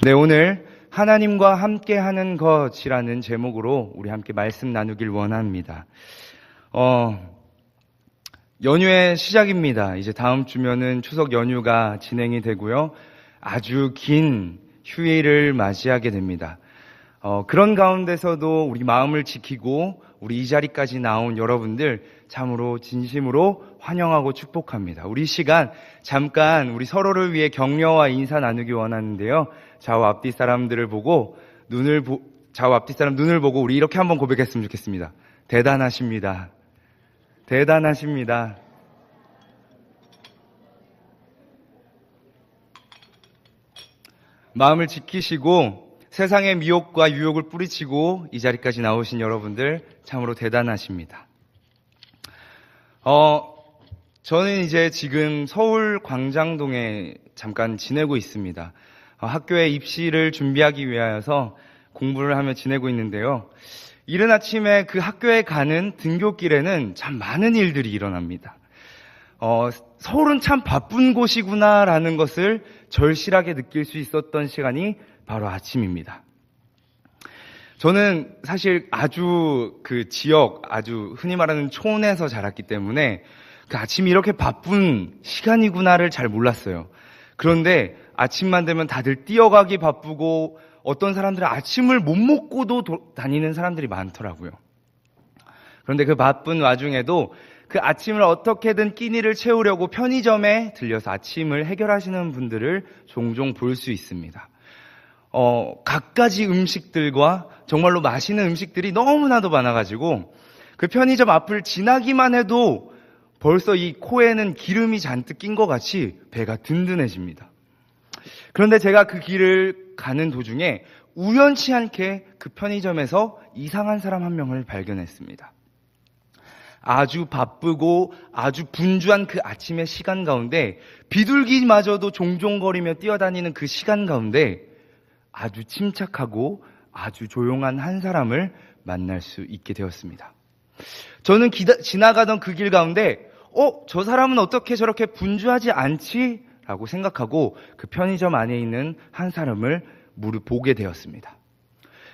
네, 오늘 하나님과 함께 하는 것이라는 제목으로 우리 함께 말씀 나누길 원합니다. 어, 연휴의 시작입니다. 이제 다음 주면은 추석 연휴가 진행이 되고요. 아주 긴 휴일을 맞이하게 됩니다. 어, 그런 가운데서도 우리 마음을 지키고 우리 이 자리까지 나온 여러분들 참으로 진심으로 환영하고 축복합니다. 우리 시간 잠깐 우리 서로를 위해 격려와 인사 나누기 원하는데요. 좌우 앞뒤 사람들을 보고 눈을 보, 좌우 앞뒤 사람 눈을 보고 우리 이렇게 한번 고백했으면 좋겠습니다. 대단하십니다. 대단하십니다. 마음을 지키시고 세상의 미혹과 유혹을 뿌리치고 이 자리까지 나오신 여러분들 참으로 대단하십니다. 어, 저는 이제 지금 서울 광장동에 잠깐 지내고 있습니다. 어, 학교에 입시를 준비하기 위하여서 공부를 하며 지내고 있는데요. 이른 아침에 그 학교에 가는 등교길에는 참 많은 일들이 일어납니다. 어, 서울은 참 바쁜 곳이구나라는 것을 절실하게 느낄 수 있었던 시간이 바로 아침입니다. 저는 사실 아주 그 지역, 아주 흔히 말하는 촌에서 자랐기 때문에 그 아침이 이렇게 바쁜 시간이구나를 잘 몰랐어요. 그런데 아침만 되면 다들 뛰어가기 바쁘고 어떤 사람들은 아침을 못 먹고도 도- 다니는 사람들이 많더라고요. 그런데 그 바쁜 와중에도 그 아침을 어떻게든 끼니를 채우려고 편의점에 들려서 아침을 해결하시는 분들을 종종 볼 수 있습니다. 어, 갖가지 음식들과 정말로 맛있는 음식들이 너무나도 많아가지고 그 편의점 앞을 지나기만 해도 벌써 이 코에는 기름이 잔뜩 낀 것 같이 배가 든든해집니다. 그런데 제가 그 길을 가는 도중에 우연치 않게 그 편의점에서 이상한 사람 한 명을 발견했습니다. 아주 바쁘고 아주 분주한 그 아침의 시간 가운데 비둘기마저도 종종거리며 뛰어다니는 그 시간 가운데 아주 침착하고 아주 조용한 한 사람을 만날 수 있게 되었습니다. 저는 기다- 지나가던 그 길 가운데 어, 저 사람은 어떻게 저렇게 분주하지 않지? 라고 생각하고 그 편의점 안에 있는 한 사람을 무릎 보게 되었습니다.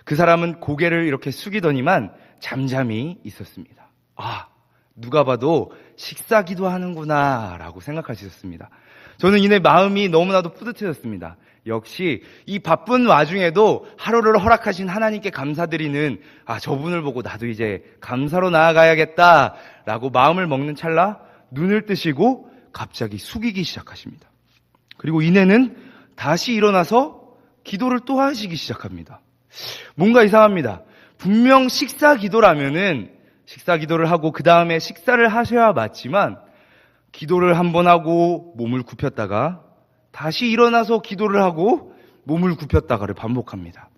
그 사람은 고개를 이렇게 숙이더니만 잠잠히 있었습니다. 아, 누가 봐도 식사기도 하는구나 라고 있었습니다. 저는 이내 마음이 너무나도 뿌듯해졌습니다. 역시 이 바쁜 와중에도 하루를 허락하신 하나님께 감사드리는 아 저분을 보고 나도 이제 감사로 나아가야겠다 라고 마음을 먹는 찰나 눈을 뜨시고 갑자기 숙이기 시작하십니다. 그리고 이내는 다시 일어나서 기도를 또 하시기 시작합니다. 뭔가 이상합니다. 분명 식사 기도라면은 식사 기도를 하고 그 다음에 식사를 하셔야 맞지만 기도를 한 번 하고 몸을 굽혔다가 다시 일어나서 기도를 하고 몸을 굽혔다가를 반복합니다.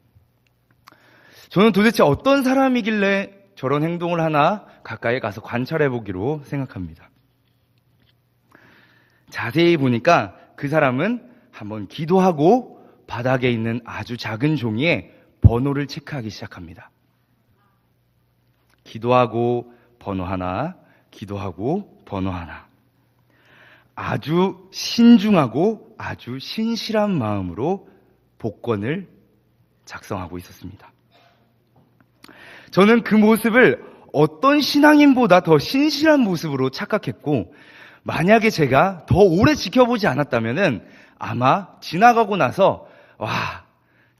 저는 도대체 어떤 사람이길래 저런 행동을 하나 가까이 가서 관찰해 보기로 생각합니다. 자세히 보니까 그 사람은 한번 기도하고 바닥에 있는 아주 작은 종이에 번호를 체크하기 시작합니다. 기도하고 번호 하나, 기도하고 번호 하나. 아주 신중하고 아주 신실한 마음으로 복권을 작성하고 있었습니다. 저는 그 모습을 어떤 신앙인보다 더 신실한 모습으로 착각했고, 만약에 제가 더 오래 지켜보지 않았다면은 아마 지나가고 나서, 와,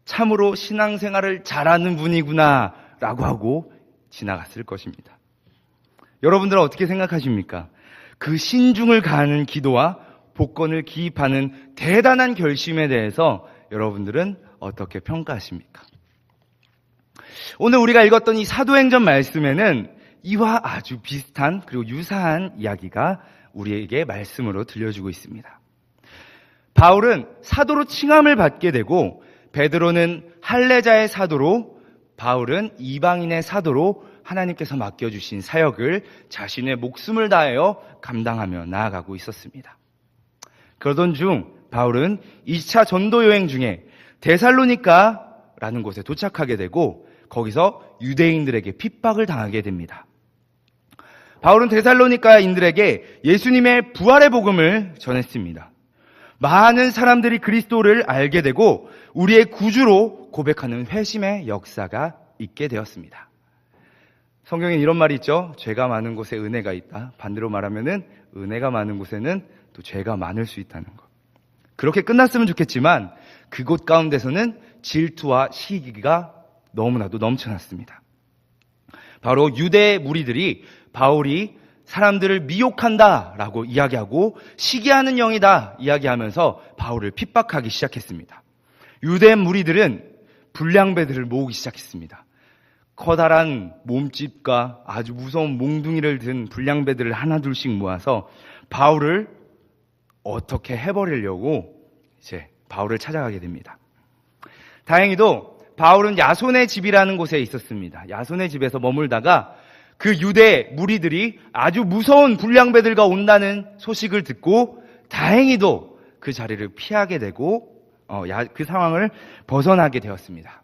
참으로 신앙생활을 잘하는 분이구나, 라고 하고 지나갔을 것입니다. 여러분들은 어떻게 생각하십니까? 그 신중을 가하는 기도와 복권을 기입하는 대단한 결심에 대해서 여러분들은 어떻게 평가하십니까? 오늘 우리가 읽었던 이 사도행전 말씀에는 이와 아주 비슷한 그리고 유사한 이야기가 우리에게 말씀으로 들려주고 있습니다. 바울은 사도로 칭함을 받게 되고 베드로는 할례자의 사도로 바울은 이방인의 사도로 하나님께서 맡겨주신 사역을 자신의 목숨을 다하여 감당하며 나아가고 있었습니다. 그러던 중 바울은 2차 전도 여행 중에 데살로니카라는 곳에 도착하게 되고 거기서 유대인들에게 핍박을 당하게 됩니다. 바울은 데살로니카인들에게 예수님의 부활의 복음을 전했습니다. 많은 사람들이 그리스도를 알게 되고 우리의 구주로 고백하는 회심의 역사가 있게 되었습니다. 성경에 이런 말이 있죠. 죄가 많은 곳에 은혜가 있다. 반대로 말하면은 은혜가 많은 곳에는 또 죄가 많을 수 있다는 것. 그렇게 끝났으면 좋겠지만 그곳 가운데서는 질투와 시기가 너무나도 넘쳐났습니다. 바로 유대 무리들이 바울이 사람들을 미혹한다라고 이야기하고 시기하는 영이다 이야기하면서 바울을 핍박하기 시작했습니다. 유대 무리들은 불량배들을 모으기 시작했습니다. 커다란 몸집과 아주 무서운 몽둥이를 든 불량배들을 하나둘씩 모아서 바울을 어떻게 해버리려고 이제 바울을 찾아가게 됩니다. 다행히도 바울은 야손의 집이라는 곳에 있었습니다. 야손의 집에서 머물다가 그 유대 무리들이 아주 무서운 불량배들과 온다는 소식을 듣고 다행히도 그 자리를 피하게 되고 어, 야, 그 상황을 벗어나게 되었습니다.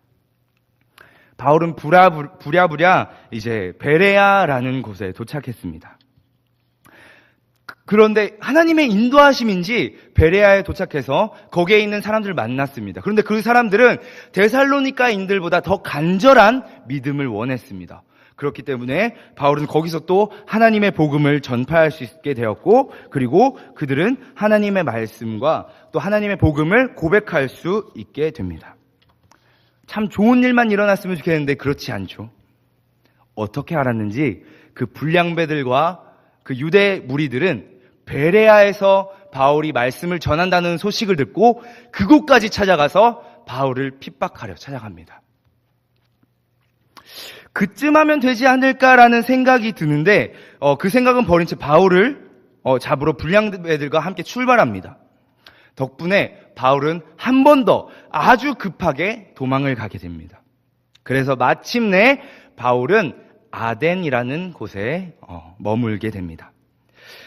바울은 부랴, 부랴부랴 이제 베레아라는 곳에 도착했습니다. 그런데 하나님의 인도하심인지 베레아에 도착해서 거기에 있는 사람들을 만났습니다. 그런데 그 사람들은 데살로니카인들보다 더 간절한 믿음을 원했습니다. 그렇기 때문에 바울은 거기서 또 하나님의 복음을 전파할 수 있게 되었고 그리고 그들은 하나님의 말씀과 또 하나님의 복음을 고백할 수 있게 됩니다. 참 좋은 일만 일어났으면 좋겠는데 그렇지 않죠. 어떻게 알았는지 그 불량배들과 그 유대 무리들은 베레아에서 바울이 말씀을 전한다는 소식을 듣고 그곳까지 찾아가서 바울을 핍박하려 찾아갑니다. 그쯤 하면 되지 않을까라는 생각이 드는데 어, 그 생각은 버린 채 바울을 어, 잡으러 불량배들과 함께 출발합니다. 덕분에 바울은 한 번 더 아주 급하게 도망을 가게 됩니다. 그래서 마침내 바울은 아덴이라는 곳에 어, 머물게 됩니다.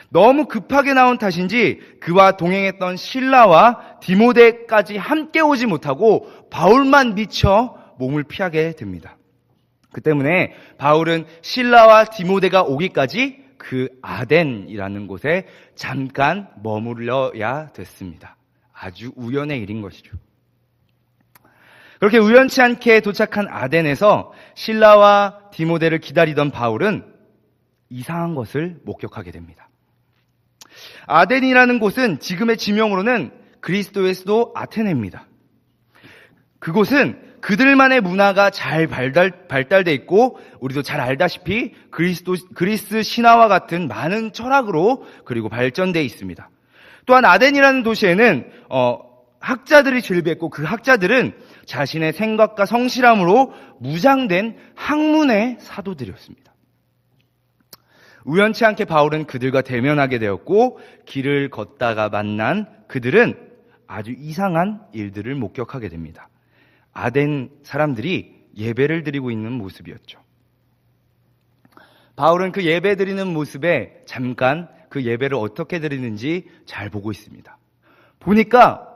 너무 급하게 나온 탓인지 그와 동행했던 신라와 디모데까지 함께 오지 못하고 바울만 미쳐 몸을 피하게 됩니다. 그 때문에 바울은 신라와 디모데가 오기까지 그 아덴이라는 곳에 잠깐 머물러야 됐습니다. 아주 우연의 일인 것이죠. 그렇게 우연치 않게 도착한 아덴에서 신라와 디모데를 기다리던 바울은 이상한 것을 목격하게 됩니다. 아덴이라는 곳은 지금의 지명으로는 그리스도의 수도 아테네입니다. 그곳은 그들만의 문화가 잘 발달, 발달돼 있고 우리도 잘 알다시피 그리스도 그리스 신화와 같은 많은 철학으로 그리고 발전돼 있습니다. 또한 아덴이라는 도시에는 어, 학자들이 즐비했고 그 학자들은 자신의 생각과 성실함으로 무장된 학문의 사도들이었습니다. 우연치 않게 바울은 그들과 대면하게 되었고 길을 걷다가 만난 그들은 아주 이상한 일들을 목격하게 됩니다. 아덴 사람들이 예배를 드리고 있는 모습이었죠. 바울은 그 예배 드리는 모습에 잠깐 그 예배를 어떻게 드리는지 잘 보고 있습니다. 보니까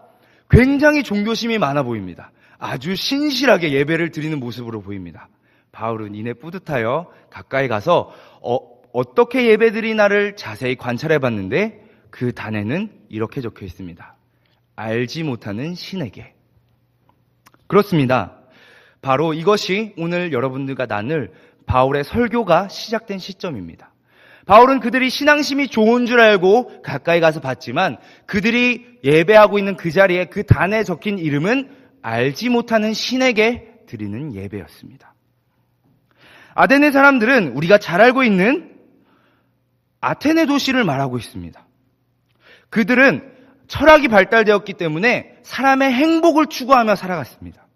굉장히 종교심이 많아 보입니다. 아주 신실하게 예배를 드리는 모습으로 보입니다. 바울은 이내 뿌듯하여 가까이 가서 어, 어떻게 예배 드리나를 자세히 관찰해 봤는데 그 단에는 이렇게 적혀 있습니다. 알지 못하는 신에게. 그렇습니다. 바로 이것이 오늘 여러분들과 나눌 바울의 설교가 시작된 시점입니다. 바울은 그들이 신앙심이 좋은 줄 알고 가까이 가서 봤지만 그들이 예배하고 있는 그 자리에 그 단에 적힌 이름은 알지 못하는 신에게 드리는 예배였습니다. 아덴의 사람들은 우리가 잘 알고 있는 아테네 도시를 말하고 있습니다. 그들은 철학이 발달되었기 때문에 사람의 행복을 추구하며 살아갔습니다.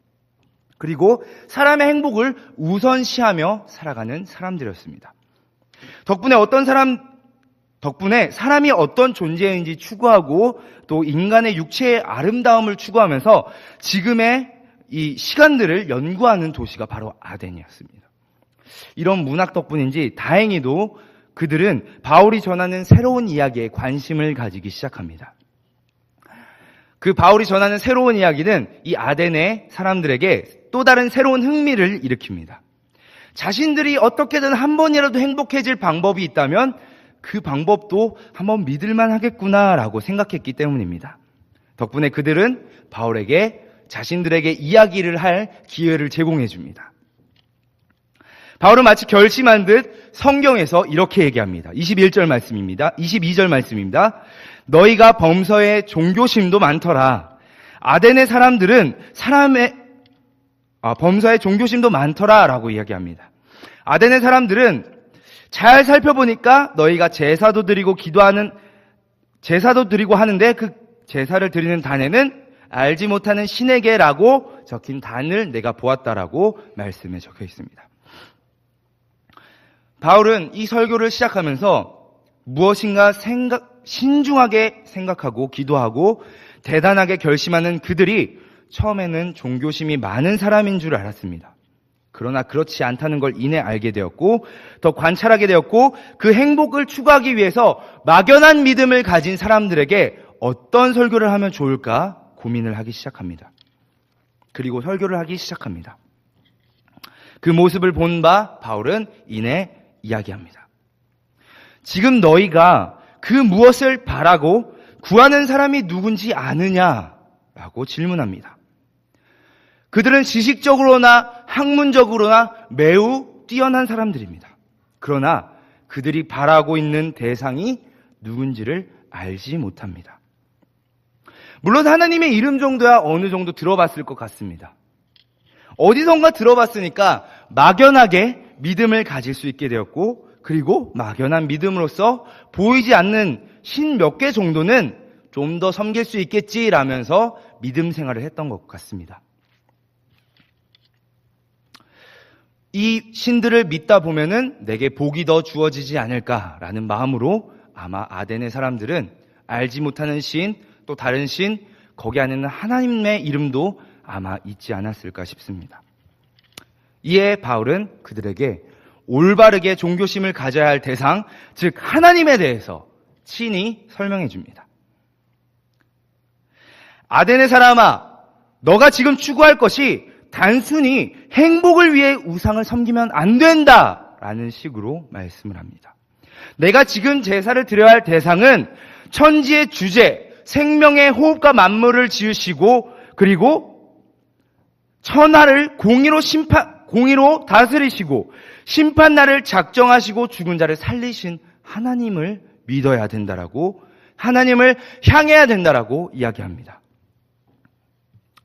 그리고 사람의 행복을 우선시하며 살아가는 사람들이었습니다. 덕분에 어떤 사람, 덕분에 사람이 어떤 존재인지 추구하고 또 인간의 육체의 아름다움을 추구하면서 지금의 이 시간들을 연구하는 도시가 바로 아덴이었습니다. 이런 문학 덕분인지 다행히도 그들은 바울이 전하는 새로운 이야기에 관심을 가지기 시작합니다. 그 바울이 전하는 새로운 이야기는 이 아덴의 사람들에게 또 다른 새로운 흥미를 일으킵니다. 자신들이 어떻게든 한 번이라도 행복해질 방법이 있다면 그 방법도 한번 믿을만 하겠구나라고 생각했기 때문입니다. 덕분에 그들은 바울에게 자신들에게 이야기를 할 기회를 제공해 줍니다. 바울은 마치 결심한 듯 성경에서 이렇게 얘기합니다. 21절 말씀입니다. 22절 말씀입니다. 너희가 범서에 종교심도 많더라. 아덴의 사람들은 사람의 아, 범사에 종교심도 많더라라고 이야기합니다. 아덴의 사람들은 잘 살펴보니까 너희가 제사도 드리고 기도하는 제사도 드리고 하는데 그 제사를 드리는 단에는 알지 못하는 신에게라고 적힌 단을 내가 보았다라고 말씀에 적혀 있습니다. 바울은 이 설교를 시작하면서 무엇인가 생각, 신중하게 생각하고 기도하고 대단하게 결심하는 그들이 처음에는 종교심이 많은 사람인 줄 알았습니다. 그러나 그렇지 않다는 걸 이내 알게 되었고 더 관찰하게 되었고 그 행복을 추구하기 위해서 막연한 믿음을 가진 사람들에게 어떤 설교를 하면 좋을까 고민을 하기 시작합니다. 그리고 설교를 하기 시작합니다. 그 모습을 본 바 바울은 이내 이야기합니다. 지금 너희가 그 무엇을 바라고 구하는 사람이 누군지 아느냐라고 질문합니다. 그들은 지식적으로나 학문적으로나 매우 뛰어난 사람들입니다. 그러나 그들이 바라고 있는 대상이 누군지를 알지 못합니다. 물론 하나님의 이름 정도야 어느 정도 들어봤을 것 같습니다. 어디선가 들어봤으니까 막연하게 믿음을 가질 수 있게 되었고, 그리고 막연한 믿음으로써 보이지 않는 신 몇 개 정도는 좀 더 섬길 수 있겠지라면서 믿음 생활을 했던 것 같습니다. 이 신들을 믿다 보면은 내게 복이 더 주어지지 않을까라는 마음으로 아마 아덴의 사람들은 알지 못하는 신, 또 다른 신, 거기 안에는 하나님의 이름도 아마 있지 않았을까 싶습니다. 이에 바울은 그들에게 올바르게 종교심을 가져야 할 대상, 즉 하나님에 대해서 친히 설명해 줍니다. 아덴의 사람아, 너가 지금 추구할 것이 단순히 행복을 위해 우상을 섬기면 안 된다! 라는 식으로 말씀을 합니다. 내가 지금 제사를 드려야 할 대상은 천지의 주제, 생명의 호흡과 만물을 지으시고, 그리고 천하를 공의로 심판, 공의로 다스리시고, 심판날을 작정하시고 죽은 자를 살리신 하나님을 믿어야 된다라고, 하나님을 향해야 된다라고 이야기합니다.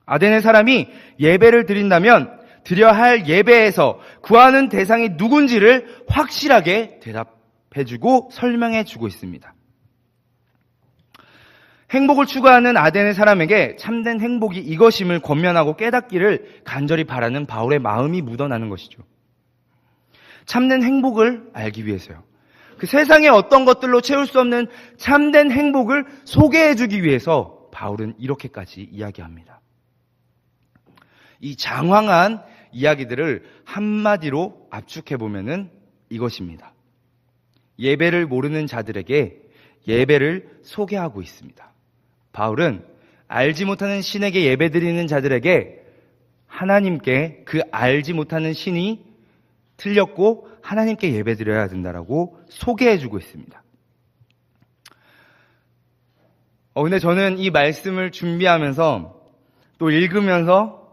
아덴의 사람이 예배를 드린다면 드려야 할 예배에서 구하는 대상이 누군지를 확실하게 대답해주고 설명해주고 있습니다. 행복을 추구하는 아덴의 사람에게 참된 행복이 이것임을 권면하고 깨닫기를 간절히 바라는 바울의 마음이 묻어나는 것이죠. 참된 행복을 알기 위해서요. 그 세상의 어떤 것들로 채울 수 없는 참된 행복을 소개해주기 위해서 바울은 이렇게까지 이야기합니다. 이 장황한 이야기들을 한마디로 압축해 보면은 이것입니다. 예배를 모르는 자들에게 예배를 소개하고 있습니다. 바울은 알지 못하는 신에게 예배 드리는 자들에게 하나님께 그 알지 못하는 신이 틀렸고 하나님께 예배 드려야 된다라고 소개해 주고 있습니다. 어, 근데 저는 이 말씀을 준비하면서 또 읽으면서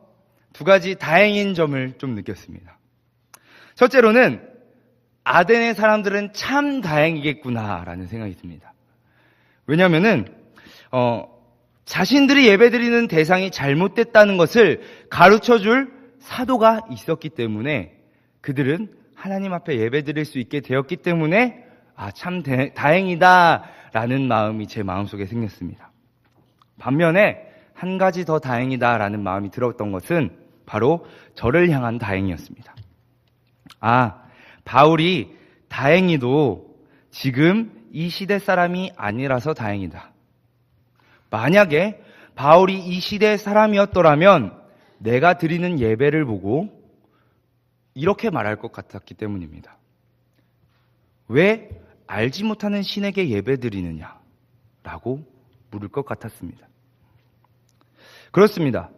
두 가지 다행인 점을 좀 느꼈습니다. 첫째로는 아덴의 사람들은 참 다행이겠구나라는 생각이 듭니다. 왜냐하면은 어, 자신들이 예배드리는 대상이 잘못됐다는 것을 가르쳐 줄 사도가 있었기 때문에 그들은 하나님 앞에 예배드릴 수 있게 되었기 때문에 아, 참 다행이다라는 마음이 제 마음속에 생겼습니다. 반면에 한 가지 더 다행이다라는 마음이 들었던 것은 바로 저를 향한 다행이었습니다. 아, 바울이 다행히도 지금 이 시대 사람이 아니라서 다행이다. 만약에 바울이 이 시대의 사람이었더라면 내가 드리는 예배를 보고 이렇게 말할 것 같았기 때문입니다. 왜 알지 못하는 신에게 예배 드리느냐? 라고 물을 것 같았습니다. 그렇습니다.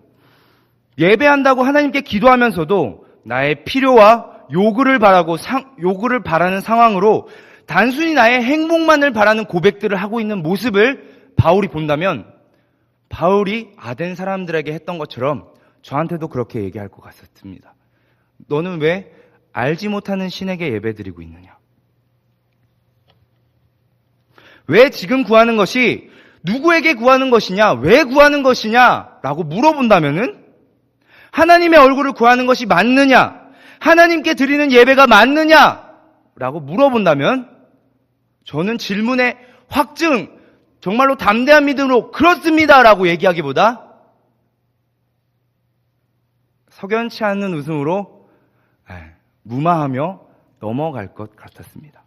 예배한다고 하나님께 기도하면서도 나의 필요와 요구를 바라고 상, 요구를 바라는 상황으로 단순히 나의 행복만을 바라는 고백들을 하고 있는 모습을 바울이 본다면 바울이 아덴 사람들에게 했던 것처럼 저한테도 그렇게 얘기할 것 같았습니다. 너는 왜 알지 못하는 신에게 예배 드리고 있느냐? 왜 지금 구하는 것이 누구에게 구하는 것이냐? 왜 구하는 것이냐? 라고 물어본다면은 하나님의 얼굴을 구하는 것이 맞느냐? 하나님께 드리는 예배가 맞느냐? 라고 물어본다면 저는 질문에 확증, 정말로 담대한 믿음으로 그렇습니다. 라고 얘기하기보다 석연치 않는 웃음으로 에, 무마하며 넘어갈 것 같았습니다.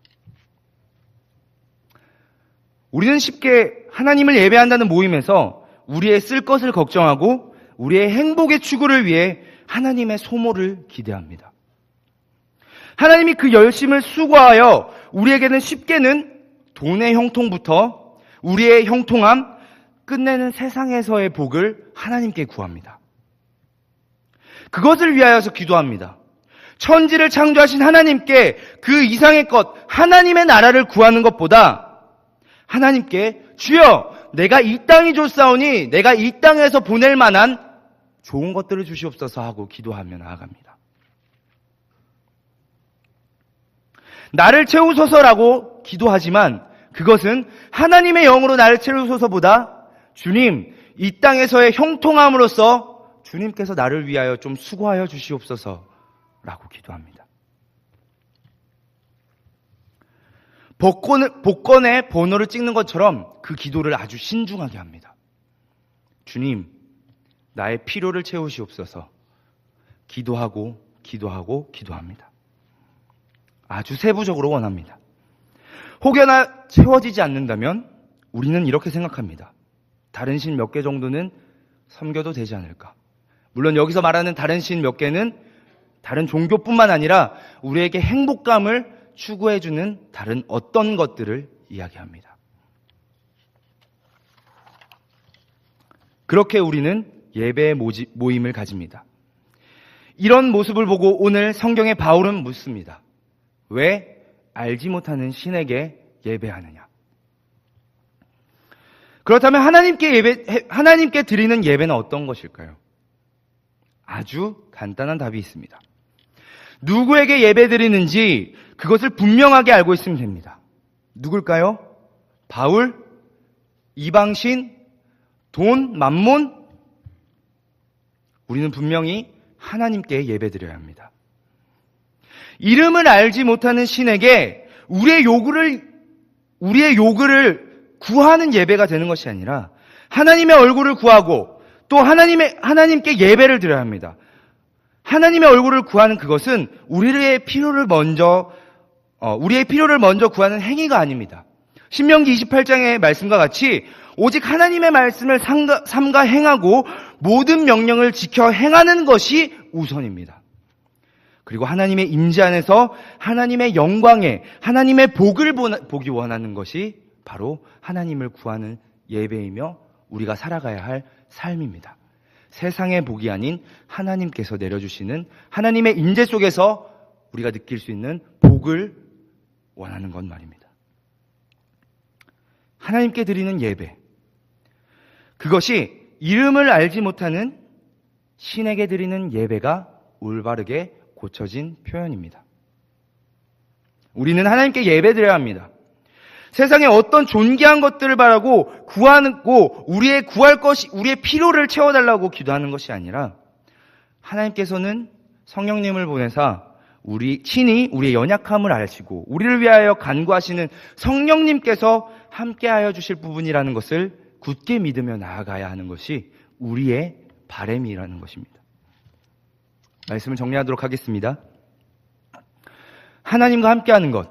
우리는 쉽게 하나님을 예배한다는 모임에서 우리의 쓸 것을 걱정하고 우리의 행복의 추구를 위해 하나님의 소모를 기대합니다. 하나님이 그 열심을 수고하여 우리에게는 쉽게는 돈의 형통부터 우리의 형통함, 끝내는 세상에서의 복을 하나님께 구합니다. 그것을 위하여서 기도합니다. 천지를 창조하신 하나님께 그 이상의 것, 하나님의 나라를 구하는 것보다 하나님께 주여 내가 이 땅이 좋사오니 내가 이 땅에서 보낼 만한 좋은 것들을 주시옵소서 하고 기도하며 나아갑니다. 나를 채우소서라고 기도하지만 그것은 하나님의 영으로 나를 채우소서보다 주님 이 땅에서의 형통함으로써 주님께서 나를 위하여 좀 수고하여 주시옵소서라고 기도합니다. 복권, 복권의 번호를 찍는 것처럼 그 기도를 아주 신중하게 합니다. 주님, 나의 필요를 채우시옵소서. 기도하고, 기도하고, 기도합니다. 아주 세부적으로 원합니다. 혹여나 채워지지 않는다면 우리는 이렇게 생각합니다. 다른 신 몇 개 정도는 섬겨도 되지 않을까. 물론 여기서 말하는 다른 신 몇 개는 다른 종교뿐만 아니라 우리에게 행복감을 추구해주는 다른 어떤 것들을 이야기합니다. 그렇게 우리는 예배의 모임을 가집니다. 이런 모습을 보고 오늘 성경의 바울은 묻습니다. 왜 알지 못하는 신에게 예배하느냐? 그렇다면 하나님께 예배, 하나님께 드리는 예배는 어떤 것일까요? 아주 간단한 답이 있습니다. 누구에게 예배 드리는지 그것을 분명하게 알고 있으면 됩니다. 누굴까요? 바울, 이방신, 돈, 만몬? 우리는 분명히 하나님께 예배 드려야 합니다. 이름을 알지 못하는 신에게 우리의 요구를, 우리의 요구를 구하는 예배가 되는 것이 아니라 하나님의 얼굴을 구하고 또 하나님의, 하나님께 예배를 드려야 합니다. 하나님의 얼굴을 구하는 그것은 우리의 필요를 먼저 어, 우리의 필요를 먼저 구하는 행위가 아닙니다. 신명기 28장의 말씀과 같이 오직 하나님의 말씀을 삼가, 삼가 행하고 모든 명령을 지켜 행하는 것이 우선입니다. 그리고 하나님의 임재 안에서 하나님의 영광에 하나님의 복을 보기 원하는 것이 바로 하나님을 구하는 예배이며 우리가 살아가야 할 삶입니다. 세상의 복이 아닌 하나님께서 내려주시는 하나님의 임재 속에서 우리가 느낄 수 있는 복을 원하는 것 말입니다. 하나님께 드리는 예배. 그것이 이름을 알지 못하는 신에게 드리는 예배가 올바르게 고쳐진 표현입니다. 우리는 하나님께 예배 드려야 합니다. 세상에 어떤 존귀한 것들을 바라고 구하고 우리의 구할 것이 우리의 필요를 채워달라고 기도하는 것이 아니라 하나님께서는 성령님을 보내사 우리 친히 우리의 연약함을 아시고 우리를 위하여 간구하시는 성령님께서 함께하여 주실 부분이라는 것을 굳게 믿으며 나아가야 하는 것이 우리의 바램이라는 것입니다. 말씀을 정리하도록 하겠습니다. 하나님과 함께하는 것,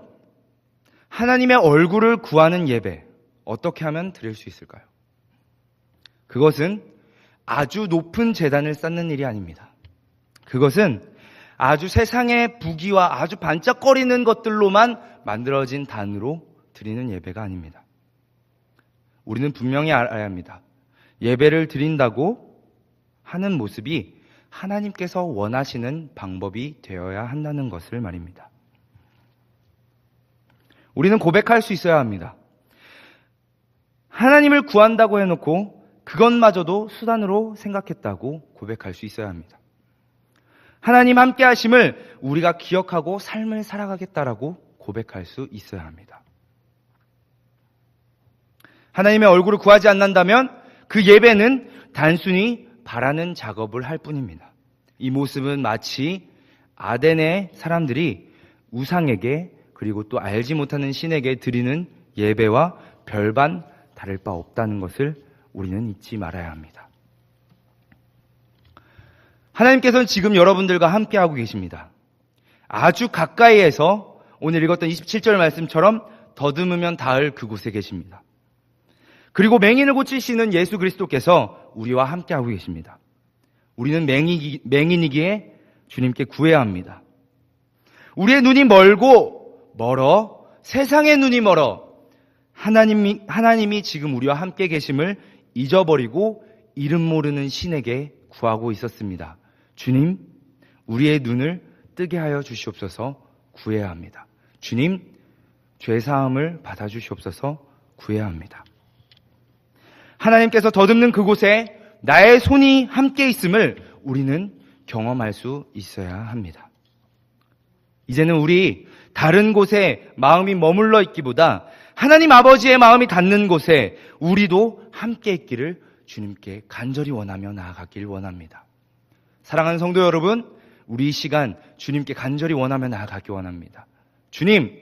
하나님의 얼굴을 구하는 예배, 어떻게 하면 드릴 수 있을까요? 그것은 아주 높은 재단을 쌓는 일이 아닙니다. 그것은 아주 세상의 부귀와 아주 반짝거리는 것들로만 만들어진 단으로 드리는 예배가 아닙니다. 우리는 분명히 알아야 합니다. 예배를 드린다고 하는 모습이 하나님께서 원하시는 방법이 되어야 한다는 것을 말입니다. 우리는 고백할 수 있어야 합니다. 하나님을 구한다고 해놓고 그것마저도 수단으로 생각했다고 고백할 수 있어야 합니다. 하나님 함께 하심을 우리가 기억하고 삶을 살아가겠다라고 고백할 수 있어야 합니다. 하나님의 얼굴을 구하지 않는다면 그 예배는 단순히 바라는 작업을 할 뿐입니다. 이 모습은 마치 아덴의 사람들이 우상에게 그리고 또 알지 못하는 신에게 드리는 예배와 별반 다를 바 없다는 것을 우리는 잊지 말아야 합니다. 하나님께서는 지금 여러분들과 함께하고 계십니다. 아주 가까이에서 오늘 읽었던 27절 말씀처럼 더듬으면 닿을 그곳에 계십니다. 그리고 맹인을 고치시는 예수 그리스도께서 우리와 함께하고 계십니다. 우리는 맹인이, 맹인이기에 주님께 구해야 합니다. 우리의 눈이 멀고 멀어 세상의 눈이 멀어 하나님이, 하나님이 지금 우리와 함께 계심을 잊어버리고 이름 모르는 신에게 구하고 있었습니다. 주님, 우리의 눈을 뜨게 하여 주시옵소서 구해야 합니다. 주님, 죄사함을 받아주시옵소서 구해야 합니다. 하나님께서 더듬는 그곳에 나의 손이 함께 있음을 우리는 경험할 수 있어야 합니다. 이제는 우리 다른 곳에 마음이 머물러 있기보다 하나님 아버지의 마음이 닿는 곳에 우리도 함께 있기를 주님께 간절히 원하며 나아가길 원합니다. 사랑하는 성도 여러분, 우리 이 시간 주님께 간절히 원하며 나아가기 원합니다. 주님,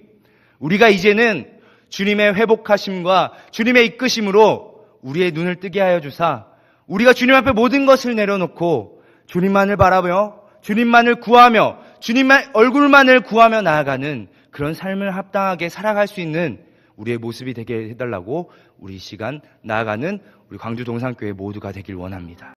우리가 이제는 주님의 회복하심과 주님의 이끄심으로 우리의 눈을 뜨게 하여 주사 우리가 주님 앞에 모든 것을 내려놓고 주님만을 바라며 주님만을 구하며 주님만 얼굴만을 구하며 나아가는 그런 삶을 합당하게 살아갈 수 있는 우리의 모습이 되게 해달라고 우리 이 시간 나아가는 우리 광주 동산교회 모두가 되길 원합니다.